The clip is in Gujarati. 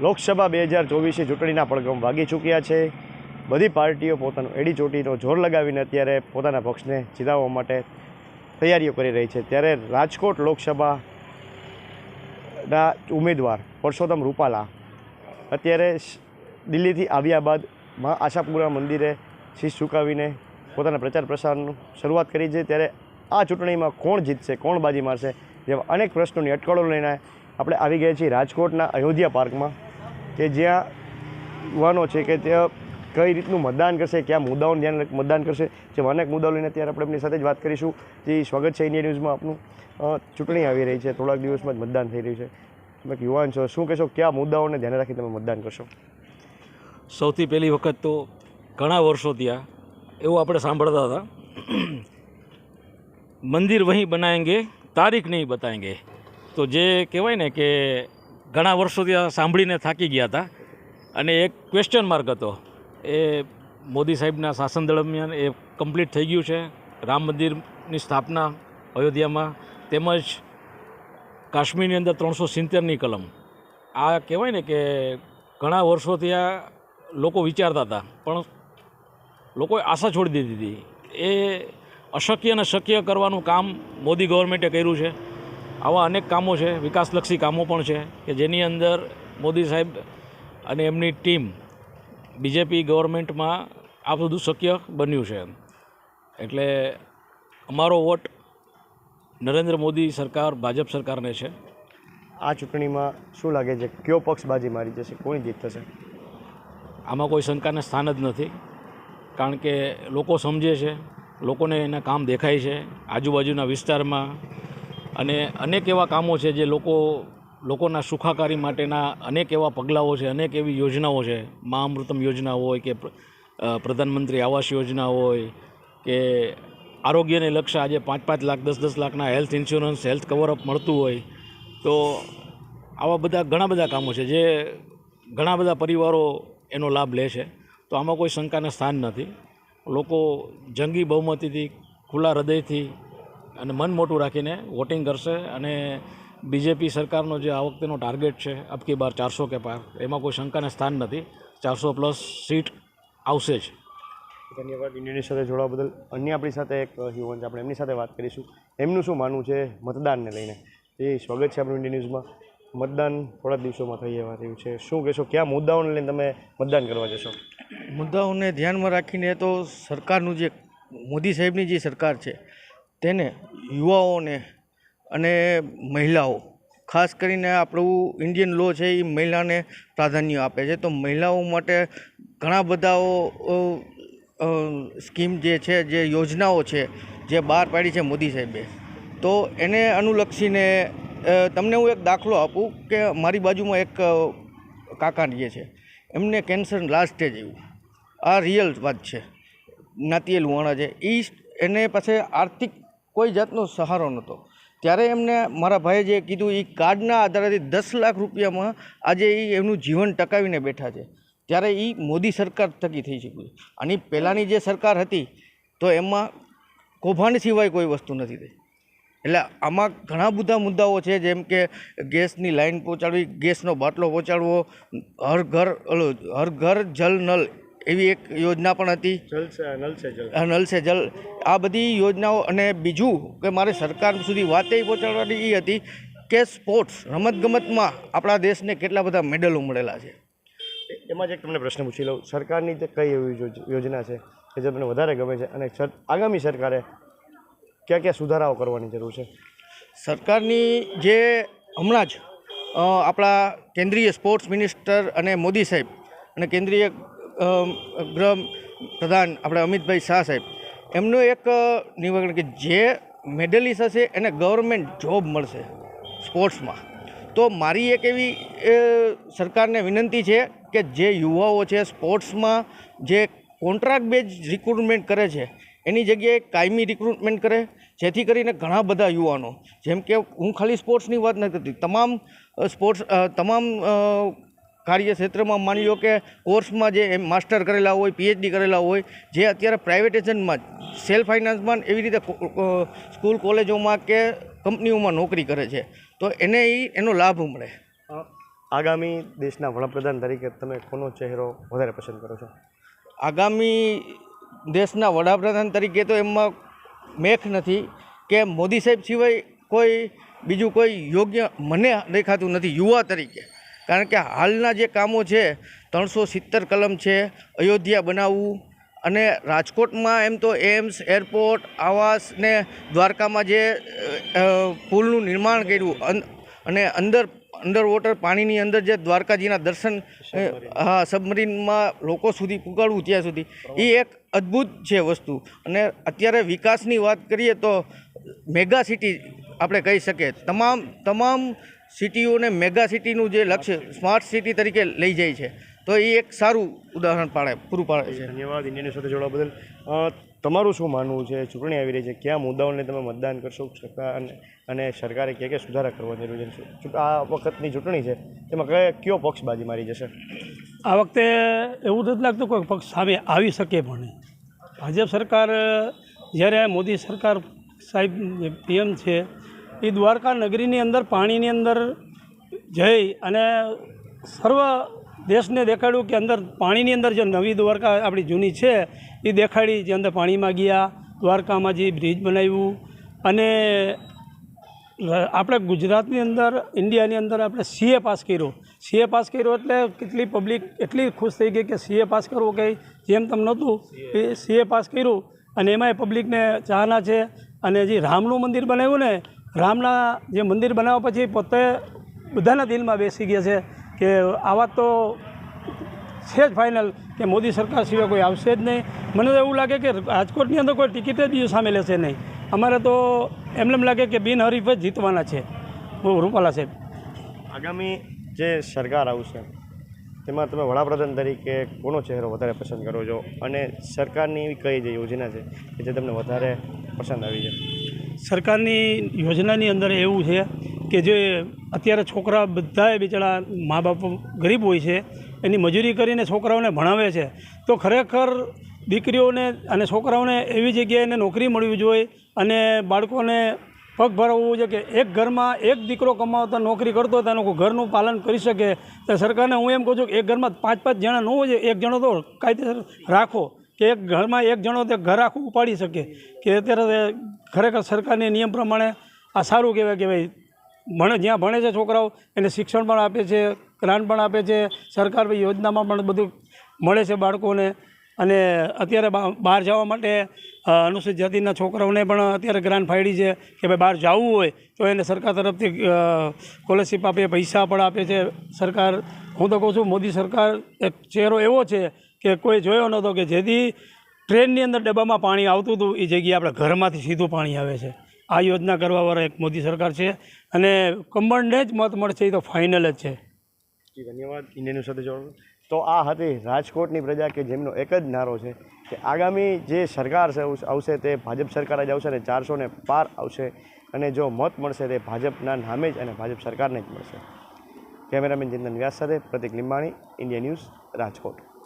લોકસભા બે હજાર ચોવીસની ચૂંટણીના પડઘમ વાગી ચૂક્યા છે. બધી પાર્ટીઓ પોતાનું એડી ચોટીનો જોર લગાવીને અત્યારે પોતાના પક્ષને જીતાવવા માટે તૈયારીઓ કરી રહી છે. ત્યારે રાજકોટ લોકસભાના ઉમેદવાર પરસોત્તમ રૂપાલા અત્યારે દિલ્હીથી આવ્યા બાદ મા આશાપુરા મંદિરે શીશ ઝુકાવીને પોતાના પ્રચાર પ્રસારનું શરૂઆત કરી છે. ત્યારે આ ચૂંટણીમાં કોણ જીતશે, કોણ બાજી મારશે, જેવા અનેક પ્રશ્નોની અટકળો લઈને આપણે આવી ગયા છીએ રાજકોટના અયોધ્યા પાર્કમાં, કે જ્યાં યુવાનો છે કે ત્યાં કઈ રીતનું મતદાન કરશે, કયા મુદ્દાઓને ધ્યાન મતદાન કરશે, જે અનેક મુદ્દાઓ લઈને અત્યારે આપણે એમની સાથે જ વાત કરીશું. જે, સ્વાગત છે ઇન્ડિયા ન્યૂઝમાં આપનું. ચૂંટણી આવી રહી છે, થોડાક દિવસમાં જ મતદાન થઈ રહ્યું છે. તમે યુવાન છો, શું કહેશો, કયા મુદ્દાઓને ધ્યાને રાખી તમે મતદાન કરશો? સૌથી પહેલી વખત તો ઘણા વર્ષો ત્યાં એવું આપણે સાંભળતા હતા. મંદિર વહીં બનાએંગે તારીખ નહીં બતાએંગે તો જે કહેવાય ને કે ઘણા વર્ષો ત્યાં સાંભળીને થાકી ગયા હતા. અને એક ક્વેશ્ચન માર્ક હતો. એ મોદી સાહેબના શાસન દરમિયાન એ કમ્પ્લીટ થઈ ગયું છે. રામ મંદિરની સ્થાપના અયોધ્યામાં તેમજ કાશ્મીરની અંદર ત્રણસો સિત્તેરની કલમ. આ કહેવાય ને કે ઘણા વર્ષોથી આ લોકો વિચારતા હતા, પણ લોકોએ આશા છોડી દીધી હતી. એ અશક્ય અને શક્ય કરવાનું કામ મોદી ગવર્મેન્ટે કર્યું છે. આવા અનેક કામો છે વિકાસલક્ષી કામો પણ છે કે જેની અંદર મોદી સાહેબ અને એમની ટીમ બીજેપી ગવર્મેન્ટમાં આ બધું શક્ય બન્યું છે. એટલે અમારો વોટ નરેન્દ્ર મોદી સરકાર ભાજપ સરકારને છે. આ ચૂંટણીમાં શું લાગે છે? કયો પક્ષ બાજી મારી જશે? કોની જીત થશે? આમાં કોઈ શંકાને સ્થાન જ નથી. કારણ કે લોકો સમજે છે લોકોને એના કામ દેખાય છે. આજુબાજુના વિસ્તારમાં અને અનેક એવા કામો છે જે લોકો, લોકોના સુખાકારી માટેના અનેક એવા પગલાઓ છે, અનેક એવી યોજનાઓ છે. મા અમૃતમ યોજના હોય કે પ્રધાનમંત્રી આવાસ યોજના હોય કે આરોગ્યને લક્ષ્ય આજે પાંચ પાંચ લાખ, દસ દસ લાખના હેલ્થ ઇન્સ્યોરન્સ, હેલ્થ કવરઅપ મળતું હોય તો આવા બધા ઘણા બધા કામો છે જે ઘણા બધા પરિવારો એનો લાભ લે છે. તો આમાં કોઈ શંકાને સ્થાન નથી. લોકો જંગી બહુમતીથી, ખુલ્લા હૃદયથી અને મન મોટું રાખીને વોટિંગ કરશે અને બીજેપી સરકારનો જે આ વખતેનો ટાર્ગેટ છે અબકી બાર ચારસો કે પાર એમાં કોઈ શંકાને સ્થાન નથી. ચારસો પ્લસ સીટ આવશે જ. ધન્યવાદ ઇન્ડિયાની સાથે જોડાવા બદલ. અન્ય આપણી સાથે એક યુવાન છે આપણે એમની સાથે વાત કરીશું. એમનું શું માનવું છે મતદાનને લઈને? એ સ્વાગત છે આપણું ઇન્ડિયા ન્યૂઝમાં. મતદાન થોડા દિવસોમાં થઈ જવા રહ્યું છે. શું કહેશો કયા મુદ્દાઓને લઈને તમે મતદાન કરવા જશો? મુદ્દાઓને ધ્યાનમાં રાખીને તો સરકારનું જે મોદી સાહેબની જે સરકાર છે તેને યુવાઓને અને મહિલાઓ, ખાસ કરીને આપણું ઇન્ડિયન લો છે, એ મહિલાને પ્રાધાન્ય આપે છે. તો મહિલાઓ માટે ઘણા બધાઓ સ્કીમ જે છે, જે યોજનાઓ છે, જે બહાર પાડી છે મોદી સાહેબે. તો એને અનુલક્ષીને તમને હું એક દાખલો આપું કે મારી બાજુમાં એક કાકા જે છે. એમને કેન્સર લાસ્ટ આવ્યું. આ રિયલ વાત છે. નાતીય લુહાણા છે. એ એને પાસે આર્થિક કોઈ જાતનો સહારો નહોતો. ત્યારે એમને મારા ભાઈએ જે કીધું એ કાર્ડના આધારેથી દસ લાખ રૂપિયામાં આજે એ એમનું જીવન ટકાવીને બેઠા છે. ત્યારે એ મોદી સરકાર થકી થઈ ચૂક્યું આની પહેલાંની જે સરકાર હતી, તો એમાં કૌભાંડ સિવાય કોઈ વસ્તુ નથી થઈ. એટલે આમાં ઘણા બધા મુદ્દાઓ છે, જેમ કે ગેસની લાઇન પહોંચાડવી, ગેસનો બાટલો પહોંચાડવો, હર ઘર હર ઘર જલ નલ એવી એક યોજના પણ હતી. નલ સે જલ. આ બધી યોજનાઓ અને બીજું કે મારે સરકાર સુધી વાત એ પહોંચાડવાની એ હતી કે સ્પોર્ટ્સ રમતગમતમાં આપણા દેશને કેટલા બધા મેડલો મળેલા છે. એમાં જ એક તમને પ્રશ્ન પૂછી લઉં. સરકારની તે કઈ એવી યોજના છે કે જે તમને વધારે ગમે છે અને આગામી સરકારે કયા ક્યાં સુધારાઓ કરવાની જરૂર છે? સરકારની જે હમણાં જ આપણા કેન્દ્રીય સ્પોર્ટ્સ મિનિસ્ટર અને મોદી સાહેબ અને કેન્દ્રીય ગૃહ પ્રધાન આપણે અમિતભાઈ શાહ સાહેબ, એમનું એક નિવેદન કે જે મેડલિસ્ટ હશે એને ગવર્મેન્ટ જોબ મળશે સ્પોર્ટ્સમાં. તો મારી એક એવી સરકારને વિનંતી છે કે જે યુવાઓ છે સ્પોર્ટ્સમાં જે કોન્ટ્રાક્ટ બેઝ રિક્રુટમેન્ટ કરે છે, એની જગ્યાએ કાયમી રિક્રુટમેન્ટ કરે, જેથી કરીને ઘણા બધા યુવાનો, જેમ કે હું ખાલી સ્પોર્ટ્સની વાત નથી કરતી, તમામ સ્પોર્ટ્સ તમામ કાર્યક્ષેત્રમાં માની લો કે કોર્સમાં જે માસ્ટર કરેલા હોય પીએચડી કરેલા હોય જે અત્યારે પ્રાઇવેટેશનમાં સેલ્ફ ફાઇનાન્સમાં એવી રીતે સ્કૂલ કોલેજોમાં કે કંપનીઓમાં નોકરી કરે છે તો એને એનો લાભ મળે. આગામી દેશના વડાપ્રધાન તરીકે તમે કોનો ચહેરો વધારે પસંદ કરો છો? આગામી દેશના વડાપ્રધાન તરીકે તો એમાં મેખ નથી કે મોદી સાહેબ સિવાય કોઈ બીજું કોઈ યોગ્ય મને દેખાતું નથી યુવા તરીકે. કારણ કે હાલના જે કામો છે, ત્રણસો સિત્તેર કલમ છે, અયોધ્યા બનાવવું અને રાજકોટમાં એમ તો એમ્સ, એરપોર્ટ, આવાસ ને દ્વારકામાં જે પુલનું નિર્માણ કર્યું, અન- અંદર અંડર વોટર પાણીની અંદર જે દ્વારકાજીના દર્શન હા સબમરીનમાં લોકો સુધી પુગાડવું ત્યાં સુધી, એ એક અદ્ભુત છે વસ્તુ. અને અત્યારે વિકાસની વાત કરીએ તો, મેગા સિટી આપણે કહી શકીએ. તમામ તમામ સિટીઓને મેગા સિટીનું જે લક્ષ્ય સ્માર્ટ સિટી તરીકે લઈ જાય છે. તો એ એક સારું ઉદાહરણ પાડે પૂરું પાડે છે. ધન્યવાદ ઇન્ડિયન સાથે જોડવા બદલ. તમારું શું માનવું છે? ચૂંટણી આવી રહી છે. કયા મુદ્દાઓને તમે મતદાન કરશો? સરકાર અને અને સરકારે ક્યાં ક્યાં સુધારા કરવા જરૂરી છે? આ વખતની ચૂંટણી છે તેમાં કયા કયો પક્ષ બાજી મારી જશે? આ વખતે એવું નથી લાગતું કોઈ પક્ષ સામે આવી શકે પણ. નહીં ભાજપ સરકાર જ્યારે મોદી સરકાર સાહેબ પીએમ છે એ દ્વારકા નગરીની અંદર પાણીની અંદર જઈ અને સર્વ દેશને દેખાડ્યું કે અંદર પાણીની અંદર જે નવી દ્વારકા આપણી જૂની છે, એ દેખાડી જે અંદર પાણીમાં ગયા દ્વારકામાં જે બ્રિજ બનાવ્યું અને આપણે ગુજરાતની અંદર, ઇન્ડિયાની અંદર આપણે સીએ પાસ કર્યો. સીએ પાસ કર્યો એટલે કેટલી પબ્લિક એટલી ખુશ થઈ ગઈ કે સીએ પાસ કરવો કંઈ જેમ તમ નહોતું. એ સીએ પાસ કર્યું અને એમાંય પબ્લિકને ચાહના છે અને જે રામનું મંદિર બનાવ્યું ને રામના જે મંદિર બનાવ્યા પછી પોતે બધાના દિલમાં બેસી ગયા છે કે આવા તો છે જ ફાઇનલ કે મોદી સરકાર સિવાય કોઈ આવશે જ નહીં. મને તો એવું લાગે કે રાજકોટની અંદર કોઈ ટિકિટ જ બીજું સામે લેશે નહીં. અમારે તો એમને એમ લાગે કે બિનહરીફ જ જીતવાના છે. રૂપાલા સાહેબ. આગામી જે સરકાર આવશે, તેમાં તમે વડાપ્રધાન તરીકે કોનો ચહેરો વધારે પસંદ કરો છો? અને સરકારની એવી કઈ જે યોજના છે કે જે તમને વધારે પસંદ આવી છે? સરકારની યોજનાની અંદર એવું છે કે જે અત્યારે છોકરા બધાએ બિચારા મા બાપ ગરીબ હોય છે, એની મજૂરી કરીને છોકરાઓને ભણાવે છે, તો ખરેખર દીકરીઓને અને છોકરાઓને એવી જગ્યાએ નોકરી મળવી જોઈએ અને બાળકોને પગ ભરાવવું છે કે એક ઘરમાં એક દીકરો કમાવતા, નોકરી કરતો હોય તો એનું ઘરનું પાલન કરી શકે. તો સરકારને હું એમ કહું છું કે એક ઘરમાં પાંચ પાંચ જણા ન હોય, એક જણો તો કાયદેસર રાખો. કે એક ઘરમાં એક જણો તે ઘર આખું ઉપાડી શકે, કે અત્યારે ખરેખર સરકારની નિયમ પ્રમાણે આ સારું કહેવાય કે ભાઈ, ભણે, જ્યાં ભણે છે છોકરાઓ, એને શિક્ષણ પણ આપે છે જ્ઞાન પણ આપે છે, સરકાર યોજનામાં પણ બધું મળે છે બાળકોને. અને અત્યારે બહાર જવા માટે અનુસૂચિત જાતિના છોકરાઓને પણ અત્યારે ગ્રાન્ટ ફાઈડી છે કે ભાઈ બહાર જવું હોય, તો એને સરકાર તરફથી સ્કોલરશીપ આપે, પૈસા પણ આપે છે. સરકાર, હું તો કહું છું, મોદી સરકાર એક ચહેરો એવો છે કે કોઈ જોયો નહોતો કે જેથી ટ્રેનની અંદર ડબ્બામાં પાણી આવતું હતું, એ જગ્યાએ આપણે ઘરમાંથી સીધું પાણી આવે છે. આ યોજના કરવાવાળા એક મોદી સરકાર છે અને કમળને જ મત મળશે, એ તો ફાઇનલ જ છે. ધન્યવાદ. ઇન્ડિયન સાથે જોડવા તો આ હતી રાજકોટની પ્રજા કે જેમનો એક જ નારો છે કે આગામી જે સરકાર છે આવશે તે ભાજપ સરકાર જ આવશે અને ચારસો ને પાર આવશે અને જો મત મળશે તે ભાજપના નામે જ અને ભાજપ સરકારને જ મળશે. કેમેરામેન ચિંતન વ્યાસ સાથે પ્રતિક લીંબાણી, ઇન્ડિયા ન્યૂઝ રાજકોટ.